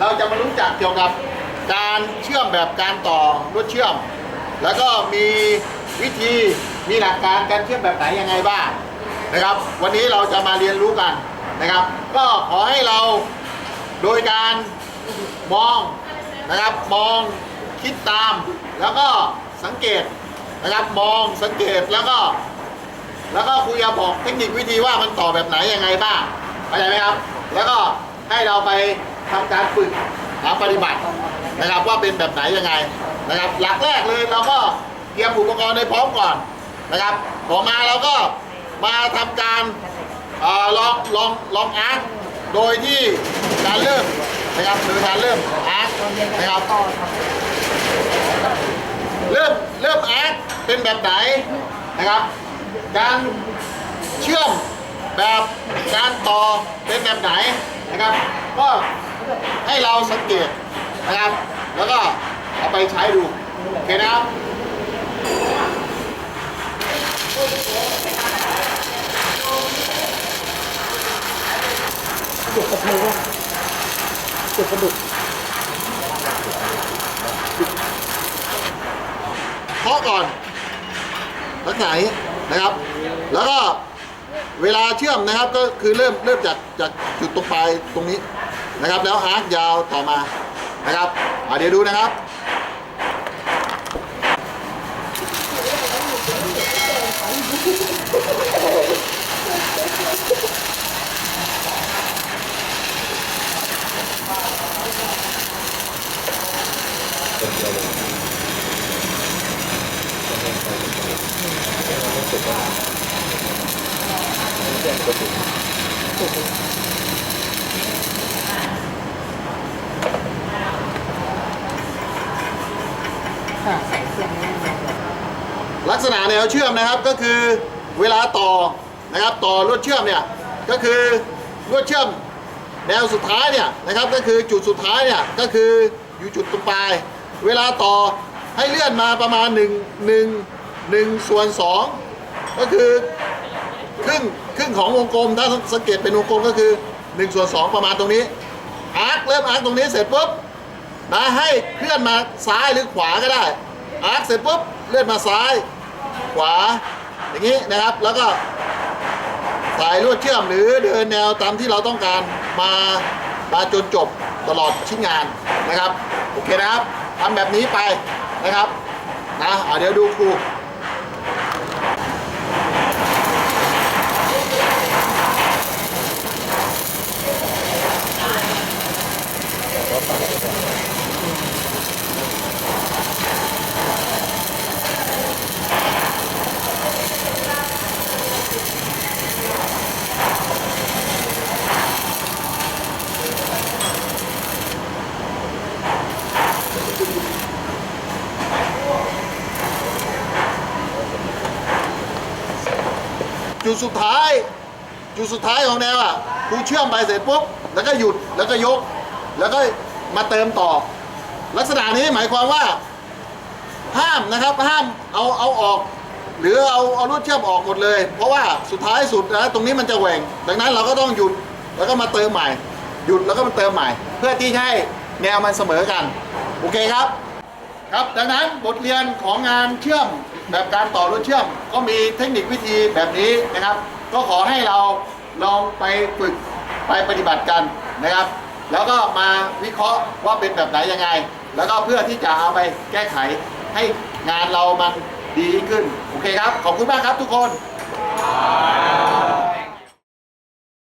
เราจะมารู้จักเกี่ยวกับการเชื่อมแบบการต่อรวดเชื่อม แล้วก็มีวิธีมีหลักการการเชื่อมแบบไหนยังไงบ้างนะครับ วันนี้เราจะมาเรียนรู้กันนะครับ ก็ขอให้เราโดยการมองนะครับมองคิดตาม แล้วก็สังเกตนะครับมองสังเกตแล้วก็ แล้วก็ครูจะบอกเทคนิควิธีว่ามันต่อแบบไหนยังไงบ้างเข้าใจไหมครับ แล้วก็ให้เราไป ทำการฝึกหาปฏิบัตินะครับว่าเป็นแบบไหนยังไงนะครับ หลักแรกเลยเราก็เตรียมอุปกรณ์ให้พร้อมก่อนนะครับพอมาเราก็มาทำการอลองลองลองอาร์ตโดยที่การเริ่มนะครับโดยการเริ่มอาร์ตนะครับเริ่มเริ่มแอดเป็นแบบไหนนะครับการเชื่อมแบบการต่อเป็นแบบไหนนะครับก็ ให้เราสังเกตนะครับ แล้วก็เอาไปใช้ดู โอเคนะครับจ็บกับมือว่ะเจ็บกระดูกเคาะก่อนลักษณะนี้นะครับ แล้วก็เวลาเชื่อมนะครับก็คือเริ่มเริ่มจากจากจุดตรงปลายตรงนี้ นะครับ แล้วอาร์คยาวต่อมานะครับเดี๋ยวดูนะครับค่ะใส่เสียงแน่เลย ลักษณะแนวเชื่อมนะครับก็คือเวลาต่อนะครับต่อลวดเชื่อมเนี่ยก็คือลวดเชื่อมแนวสุดท้ายเนี่ยนะครับก็คือจุดสุดท้ายเนี่ยก็คืออยู่จุดตรงปลาย เวลาต่อให้เลื่อนมาประมาณ 1 1 1ส่วน2ก็คือครึ่งครึ่งของวงกลมถ้าสังเกตเป็นวงกลมก็คือ1ส่วน2ประมาณตรงนี้อาร์คเริ่มอาร์คตรงนี้เสร็จปุ๊บนะให้เคลื่อนมาซ้ายหรือขวาก็ได้อาร์คเสร็จปุ๊บเลื่อนมาซ้าย ขวา อย่างนี้นะครับ แล้วก็สายลวดเชื่อมหรือเดินแนวตามที่เราต้องการมามาจนจบตลอดชิ้นงานนะครับโอเคนะครับทำแบบนี้ไปนะครับนะเดี๋ยวดูครู จุดสุดท้าย จุดสุดท้ายของแนวอะครูเชื่อมไปเสร็จปุ๊บแล้วก็หยุดแล้วก็ยก แล้วก็มาเติมต่อ ลักษณะนี้หมายความว่า ห้ามนะครับห้ามเอาเอาออก หรือเอาเอาลวดเชื่อมออกหมดเลย เพราะว่าสุดท้ายสุดนะตรงนี้มันจะแหว่งดังนั้นเราก็ต้องหยุดแล้วก็มาเติมใหม่ หยุดแล้วก็มาเติมใหม่ เพื่อที่ให้แนวมันเสมอกัน โอเคครับ ครับ ดังนั้นบทเรียนของงานเชื่อมแบบการต่อรถเชื่อม ก็มีเทคนิควิธีแบบนี้นะครับ ก็ขอให้เราลองไปฝึกไปปฏิบัติกันนะครับ แล้วก็มาวิเคราะห์ว่าเป็นแบบไหนยังไง แล้วก็เพื่อที่จะเอาไปแก้ไขให้งานเรามันดีขึ้น โอเคครับ ขอบคุณมากครับทุกคน